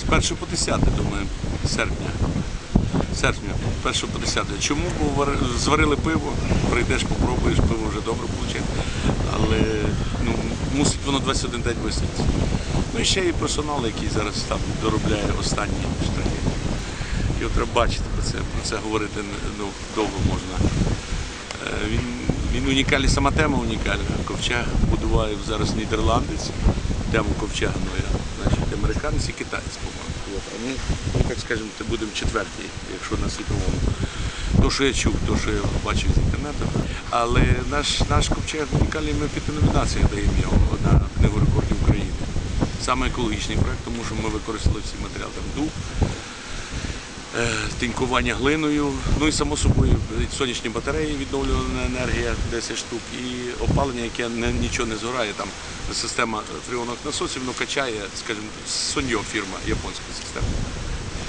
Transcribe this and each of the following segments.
З 1 по 10, думаю, серпня. Серпня, 1 по 10. Чому? Бо зварили пиво, прийдеш, попробуєш, пиво вже добре вийде. Але ну, мусить воно 21 день висадитися. Ну і ще є персонал, який зараз там доробляє останні штрихи. Його треба бачити, про це, про це говорити ну, довго можна. Е, Він, він унікальний, сама тема унікальна. Ковчег будуває зараз нідерландець, тему ковчега, ну я, значить, американець і китаєць, по-моєму. А ми, ну, так скажемо, будемо четвертій, якщо на світовому. То, що я чув, то, що я бачив з інтернету. Але наш, наш ковчег унікальний, ми п'яти номінаціях даємо його на книгу рекордів України. Саме екологічний проект, тому що ми використали всі матеріали там дуб, е, тинькування глиною, ну і само собою сонячні батареї, відновлювана енергія 10 штук, і опалення, яке нічого не згорає. Там система фріонних насосів ну, качає, скажімо, Соньо фірма, японська система.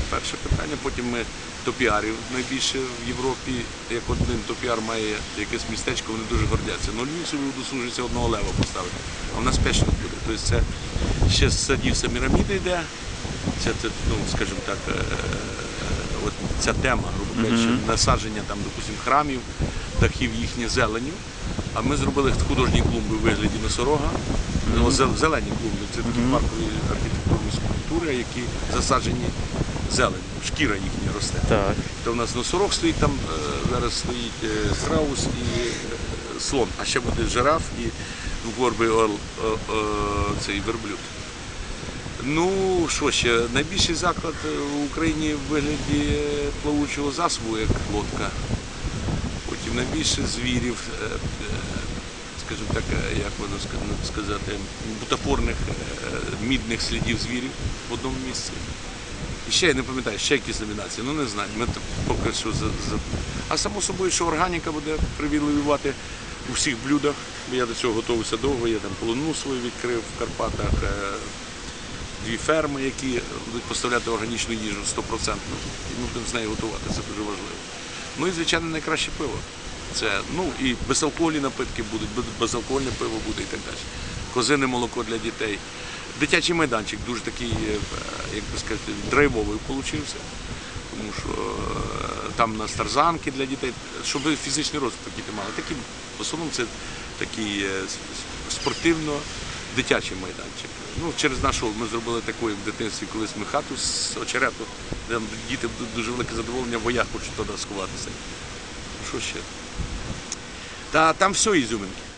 Перше питання. Потім ми топіарів найбільше в Європі, як один топіар має якесь містечко, вони дуже гордяться. Ну Львів собі удосужиться одного лева поставити, а в нас п'ять штук буде. Тобто це ще з садів Саміраміди йде. Це, ну, скажімо так, е, от ця тема, грубо кажучи, насадження там, допустим, храмів, дахів їхнє зеленю. А ми зробили художні клумби у вигляді носорога. Ну, зелені клумби, це такі паркові архітектурні скульптури, які засаджені зеленю, шкіра їхня росте. Так. То в нас носорог стоїть там, е, зараз стоїть е, страус і е, слон, а ще буде жираф і двогорбий орл, цей верблюд. Ну, що ще, найбільший заклад в Україні в вигляді плавучого засобу, як лодка. Потім найбільше звірів, скажімо так, е, як воно сказати, бутафорних е, мідних слідів звірів в одному місці. І ще я не пам'ятаю, ще якісь номінації, ну не знаю. Ми поки що за, за... А само собою, що органіка буде привілеювати у всіх блюдах. Я до цього готувався довго, я там полону свою відкрив в Карпатах. е, Дві ферми, які будуть поставляти органічну їжу 100%. І ми будемо з нею готувати, це дуже важливо. Ну і, звичайно, найкраще пиво. Це, ну і безалкогольні напитки будуть, безалкогольне пиво буде і так далі. Козине молоко для дітей. Дитячий майданчик дуже такий, е, як би сказати, драйвовий получився. Тому що е, там у нас тарзанки для дітей, щоб фізичний розвиток діти мали. Такі, в основному це такий е, спортивно-дитячий майданчик. Ну, через нашу ми зробили таку, як в дитинстві колись ми хату з очерету, де діти дуже велике задоволення, в боях хочуть туди сховатися. Що ще? Та там все ізюминки.